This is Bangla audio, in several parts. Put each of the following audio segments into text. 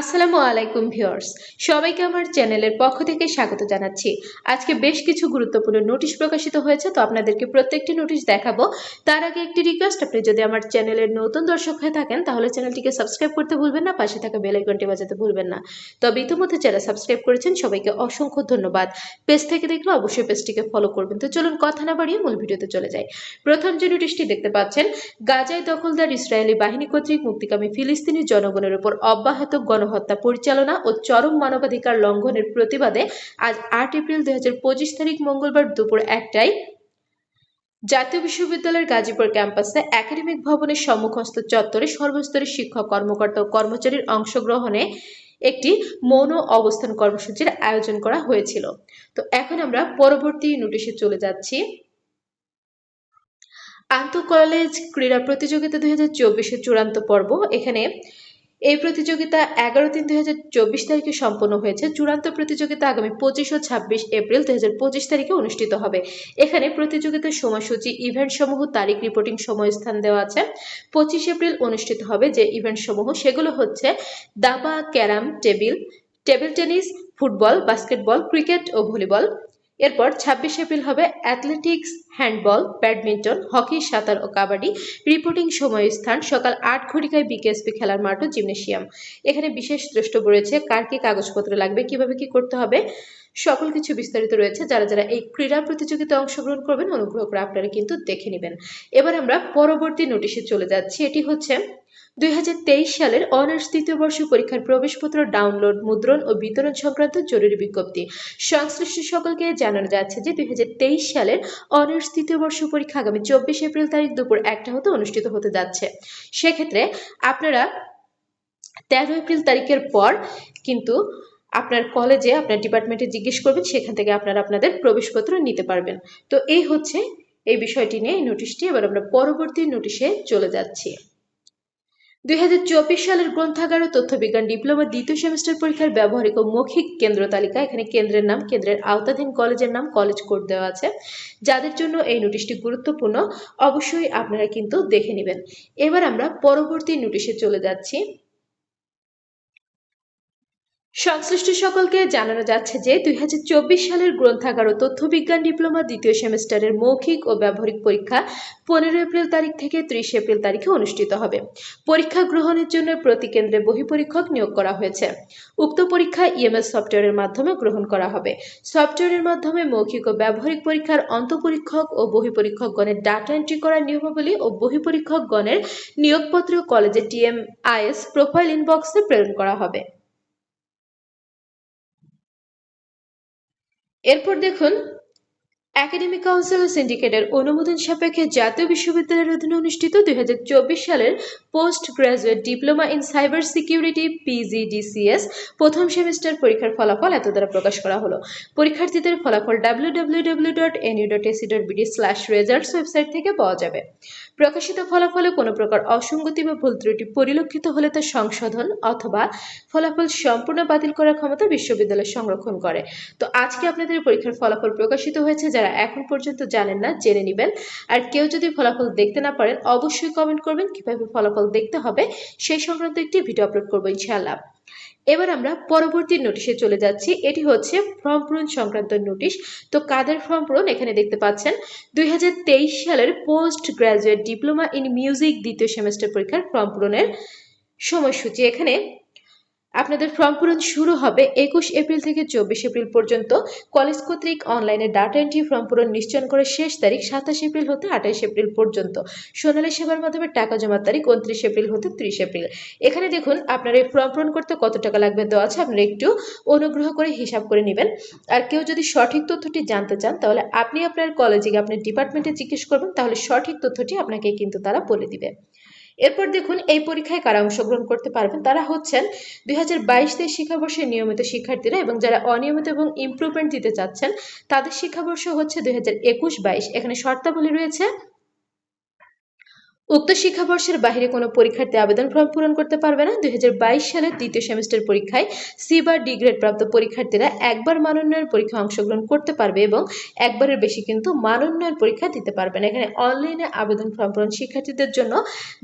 আসসালামু আলাইকুম ভিউয়ার্স, সবাইকে আমার চ্যানেলের পক্ষ থেকে স্বাগত জানাচ্ছি। আজকে বেশ কিছু গুরুত্বপূর্ণ নোটিশ প্রকাশিত হয়েছে, তো আপনাদেরকে প্রত্যেকটি নোটিশ দেখাবো। তার আগে একটি রিকোয়েস্ট আপনি যদি আমার চ্যানেলের নতুন দর্শক হয়ে থাকেন, তাহলে চ্যানেলটিকে সাবস্ক্রাইব করতে ভুলবেন না, পাশে থাকা বেল আইকনটি বাজাতে ভুলবেন না। তবে ইতিমধ্যে যারা সাবস্ক্রাইব করেছেন, সবাইকে অসংখ্য ধন্যবাদ। পেজ থেকে দেখলে অবশ্যই পেজটিকে ফলো করবেন। তো চলুন কথা না বাড়িয়ে মূল ভিডিওতে চলে যাই। প্রথম যে নোটিশটি দেখতে পাচ্ছেন, গাজায় দখলদার ইসরায়েলি বাহিনী কর্তৃক মুক্তিকামী ফিলিস্তিনি জনগণের উপর অব্যাহত গণহত্যা পরিচালনা ও চরম মানবাধিকার লঙ্ঘনের প্রতিবাদে আজ আট এপ্রিল দুই তারিখ মঙ্গলবার দুপুর একটায় জাতীয় বিশ্ববিদ্যালয়ের গাজীপুর ক্যাম্পাসে একাডেমিক ভবনের সম্মুখস্থ চত্বরে সর্বস্তরের শিক্ষক কর্মকর্তা ও কর্মচারীর অংশগ্রহণে একটি মৌন অবস্থান কর্মসূচির আয়োজন করা হয়েছিল। তো এখন আমরা পরবর্তী নোটিশে চলে যাচ্ছি। আন্তঃ কলেজ ক্রীড়া প্রতিযোগিতা দুই হাজার চব্বিশের চূড়ান্ত পর্ব। এখানে এই প্রতিযোগিতা এগারো তিন দুই হাজার চব্বিশ তারিখে সম্পন্ন হয়েছে। চূড়ান্ত প্রতিযোগিতা আগামী পঁচিশ ও ছাব্বিশ এপ্রিল দুই হাজার পঁচিশ তারিখে অনুষ্ঠিত হবে। এখানে প্রতিযোগিতার সময়সূচি ইভেন্ট সমূহ তারিখ রিপোর্টিং সময় স্থান দেওয়া আছে। পঁচিশ এপ্রিল অনুষ্ঠিত হবে যে ইভেন্ট সমূহ সেগুলো হচ্ছে দাবা, carrom, table table tennis, football, basketball, cricket ও ভলিবল। এরপর ছাব্বিশ এপ্রিল হবে অ্যাথলেটিক্স, হ্যান্ডবল, ব্যাডমিন্টন, হকি, সাঁতার ও কাবাডি। রিপোর্টিং সময় স্থান, সকাল আট ঘটিকায় বিকেএসপি খেলার মাঠ ও জিমনেশিয়াম। এখানে বিশেষ দ্রষ্টব্য রয়েছে কার কি কাগজপত্র লাগবে, কীভাবে কি করতে হবে? সকল কিছু বিস্তারিত রয়েছে। যারা যারা এই ক্রীড়া প্রতিযোগিতায় অংশগ্রহণ করবেন অনুগ্রহ করে আপনারা কিন্তু দেখে নেবেন। এবার আমরা পরবর্তী নোটিশে চলে যাচ্ছি। এটি হচ্ছে দুই সালের অনার্স তৃতীয় বর্ষ পরীক্ষার প্রবেশপত্র, ডাউনলোড, মুদ্রণ ও বিতরণ সংক্রান্ত জরুরি বিজ্ঞপ্তি। সংশ্লিষ্ট সকলকে জানানো যাচ্ছে যে দুই হাজার তেইশ সালের অনার্স তৃতীয় বর্ষ পরীক্ষা আগামী চব্বিশ এপ্রিল তারিখ দুপুর একটা হতে অনুষ্ঠিত হতে যাচ্ছে। সেক্ষেত্রে আপনারা তেরো এপ্রিল তারিখের পর কিন্তু আপনার কলেজে আপনার ডিপার্টমেন্টে জিজ্ঞেস করবেন, সেখান থেকে আপনারা আপনাদের প্রবেশপত্র নিতে পারবেন। তো এই হচ্ছে এই বিষয়টি নিয়ে এই নোটিশটি এবার আমরা পরবর্তী নোটিশে চলে যাচ্ছি। দু হাজার চব্বিশ সালের গ্রন্থাগার ও তথ্যবিজ্ঞান ডিপ্লোমা দ্বিতীয় সেমিস্টার পরীক্ষার ব্যবহারিক ও মৌখিক কেন্দ্র তালিকা। এখানে কেন্দ্রের নাম, কেন্দ্রের আওতাধীন কলেজের নাম কলেজ কোড দেওয়া আছে। যাদের জন্য এই নোটিশটি গুরুত্বপূর্ণ, অবশ্যই আপনারা কিন্তু দেখে নেবেন। এবার আমরা পরবর্তী নোটিশে চলে যাচ্ছি। সংশ্লিষ্ট সকলকে জানানো যাচ্ছে যে দুই হাজার চব্বিশ সালের গ্রন্থাগার ও তথ্যবিজ্ঞান ডিপ্লোমা দ্বিতীয় সেমিস্টারের মৌখিক ও ব্যবহারিক পরীক্ষা পনেরো এপ্রিল তারিখ থেকে ত্রিশ এপ্রিল তারিখে অনুষ্ঠিত হবে। পরীক্ষা গ্রহণের জন্য প্রতি কেন্দ্রে বহিপরীক্ষক নিয়োগ করা হয়েছে। উক্ত পরীক্ষা ইএমএস সফটওয়্যারের মাধ্যমে গ্রহণ করা হবে। সফটওয়্যারের মাধ্যমে মৌখিক ও ব্যবহারিক পরীক্ষার অন্তঃপরীক্ষক ও বহিপরীক্ষকগণের ডাটা এন্ট্রি করার নিয়মাবলী ও বহিপরীক্ষকগণের নিয়োগপত্র কলেজে টিএমআইএস প্রোফাইল ইনবক্সে প্রেরণ করা হবে। এরপর দেখুন একাডেমিক কাউন্সিল ও সিন্ডিকেটের অনুমোদন সাপেক্ষে জাতীয় বিশ্ববিদ্যালয়ের অধীনে অনুষ্ঠিত দুই হাজার চব্বিশ সালের post graduate diploma in cyber security PGDCS প্রথম সেমিস্টার পরীক্ষার ফলাফল এত দ্বারা প্রকাশ করা হলো। পরীক্ষার্থীদের ফলাফল W W dot slash website থেকে পাওয়া যাবে। প্রকাশিত ফলাফলে কোনো প্রকার অসঙ্গতি বা ভুল ত্রুটি পরিলক্ষিত হলে তা সংশোধন অথবা ফলাফল সম্পূর্ণ বাতিল করার ক্ষমতা বিশ্ববিদ্যালয় সংরক্ষণ করে। তো আজকে আপনাদের পরীক্ষার ফলাফল প্রকাশিত হয়েছে যারা এখন পর্যন্ত জানেন না, জেনে নেবেন। আর কেউ যদি ফলাফল দেখতে না পারেন, অবশ্যই কমেন্ট করবেন, কীভাবে ফলাফল দেখতে হবে সেই সংক্রান্ত একটি ভিডিও আপলোড করব ইনশাআল্লাহ। এবার আমরা পরবর্তী নোটিশে চলে যাচ্ছি। এটি হচ্ছে ফর্ম পূরণ সংক্রান্ত নোটিশ তো কাদের ফর্ম পূরণ? এখানে দেখতে পাচ্ছেন, দুই হাজার তেইশ সালের post graduate diploma in music দ্বিতীয় সেমেস্টার পরীক্ষার ফর্ম পূরণের সময়সূচি। এখানে আপনাদের ফর্ম পূরণ শুরু হবে একুশ এপ্রিল থেকে চব্বিশ এপ্রিল পর্যন্ত। কলেজ কর্তৃক অনলাইনে ডাটা এন্ট্রি ফর্ম পূরণ নিশ্চয়ন করে শেষ তারিখ সাতাশ এপ্রিল হতে আঠাশ এপ্রিল পর্যন্ত। সোনালী সেবার মাধ্যমে টাকা জমার তারিখ উনত্রিশ এপ্রিল হতে ত্রিশ এপ্রিল। এখানে দেখুন, আপনার এই ফর্ম পূরণ করতে কত টাকা লাগবে দেওয়া আছে, আপনারা একটু অনুগ্রহ করে হিসাব করে নেবেন। আর কেউ যদি সঠিক তথ্যটি জানতে চান, তাহলে আপনি আপনার কলেজে গিয়ে আপনার ডিপার্টমেন্টে জিজ্ঞেস করবেন, তাহলে সঠিক তথ্যটি আপনাকে কিন্তু তারা বলে দিবে। এরপর দেখুন, এই পরীক্ষায় কারা অংশগ্রহণ করতে পারবেন? তারা হচ্ছেন দুই হাজার বাইশ তেইশ শিক্ষাবর্ষের নিয়মিত শিক্ষার্থীরা এবং যারা অনিয়মিত এবং ইমপ্রুভমেন্ট দিতে চাচ্ছেন, তাদের শিক্ষাবর্ষ হচ্ছে দুই হাজার একুশ বাইশ। এখানে শর্তাবলী রয়েছে উক্ত শিক্ষাবর্ষের বাইরে কোনো পরীক্ষার্থী আবেদন ফর্ম পূরণ করতে পারবে না। দু হাজার বাইশ সালের দ্বিতীয় সেমিস্টার পরীক্ষায় সি বা ডি গ্রেড প্রাপ্ত পরীক্ষার্থীরা একবার মানোন্নয়ন পরীক্ষা অংশগ্রহণ করতে পারবে এবং একবারের বেশি কিন্তু মানোন্নয়ন পরীক্ষা দিতে পারবে না। এখানে অনলাইনে আবেদন ফর্ম পূরণ শিক্ষার্থীদের জন্য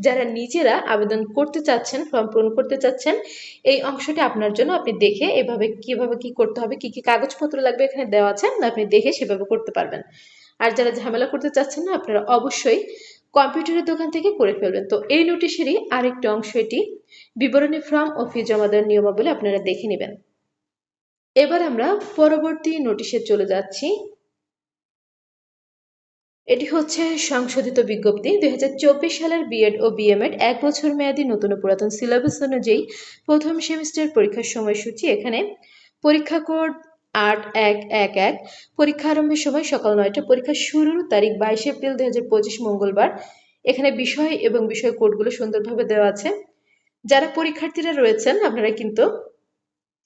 যারা নিজেরা আবেদন করতে চাচ্ছেন, ফর্ম পূরণ করতে চাচ্ছেন, এই অংশটি আপনার জন্য আপনি দেখে এভাবে কীভাবে কি করতে হবে, কি কি কাগজপত্র লাগবে এখানে দেওয়া আছে, আপনি দেখে সেভাবে করতে পারবেন। আর যারা ঝামেলা করতে চাচ্ছেন না, আপনারা অবশ্যই কম্পিউটারের দোকান থেকে করে ফেলবেন। তো এই নোটিশেরই আরেকটি অংশ এটি, বিবরণী ফর্ম ও ফি জমা দেওয়ার নিয়মাবলী আপনারা দেখে নেবেন। এবার আমরা পরবর্তী নোটিশে চলে যাচ্ছি। এটি হচ্ছে সংশোধিত বিজ্ঞপ্তি। দুই হাজার চব্বিশ সালের বিএড ও বিএমএড এক বছর মেয়াদী নতুন পুরাতন সিলেবাস অনুযায়ী প্রথম সেমিস্টার পরীক্ষার সময়সূচি এখানে পরীক্ষা কোড আট এক এক এক। পরীক্ষা আরম্ভের সময় সকাল নয়টা, পরীক্ষা শুরুর তারিখ বাইশে এপ্রিল দুই হাজার পঁচিশ মঙ্গলবার। এখানে বিষয় এবং বিষয় কোডগুলো সুন্দরভাবে দেওয়া আছে। যারা পরীক্ষার্থীরা রয়েছেন, আপনারা কিন্তু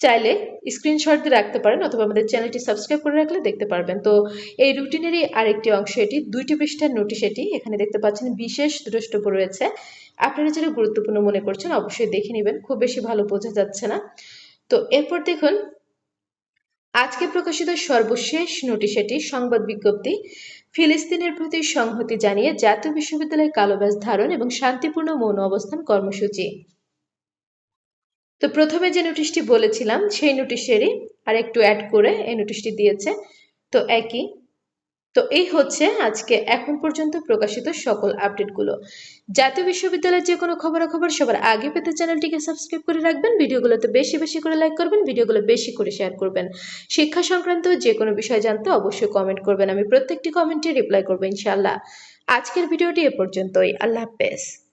চাইলে স্ক্রিনশট দিয়ে রাখতে পারেন অথবা আমাদের চ্যানেলটি সাবস্ক্রাইব করে রাখলে দেখতে পারবেন। তো এই রুটিনেরই আরেকটি অংশ এটি, দুইটি পৃষ্ঠার নোটিশ এটি, এখানে দেখতে পাচ্ছেন বিশেষ দ্রষ্টব্য রয়েছে। আপনারা যারা গুরুত্বপূর্ণ মনে করছেন, অবশ্যই দেখে নেবেন, খুব বেশি ভালো বোঝা যাচ্ছে না। তো এরপর দেখুন আজকে প্রকাশিত সর্বশেষ নোটিশ এটি সংবাদ বিজ্ঞপ্তি, ফিলিস্তিনের প্রতি সংহতি জানিয়ে জাতীয় বিশ্ববিদ্যালয়ের কালোব্যাস ধারণ এবং শান্তিপূর্ণ মৌন অবস্থান কর্মসূচি। তো প্রথমে যে নোটিশটি বলেছিলাম, সেই নোটিশেরই আর একটু অ্যাড করে এই নোটিশটি দিয়েছে। তো একই তো এই হচ্ছে আজকে এখন পর্যন্ত প্রকাশিত সকল আপডেটগুলো। জাতীয় বিশ্ববিদ্যালয়ের যে কোনো খবরাখবর সবার আগে পেতে চ্যানেলটিকে সাবস্ক্রাইব করে রাখবেন, ভিডিওগুলোতে বেশি বেশি করে লাইক করবেন, ভিডিওগুলো বেশি করে শেয়ার করবেন। শিক্ষা সংক্রান্ত যে কোনো বিষয় জানতে অবশ্যই কমেন্ট করবেন, আমি প্রত্যেকটি কমেন্টে রিপ্লাই করব ইনশাআল্লাহ। আজকের ভিডিওটি এ পর্যন্তই, আল্লাহ হাফেজ।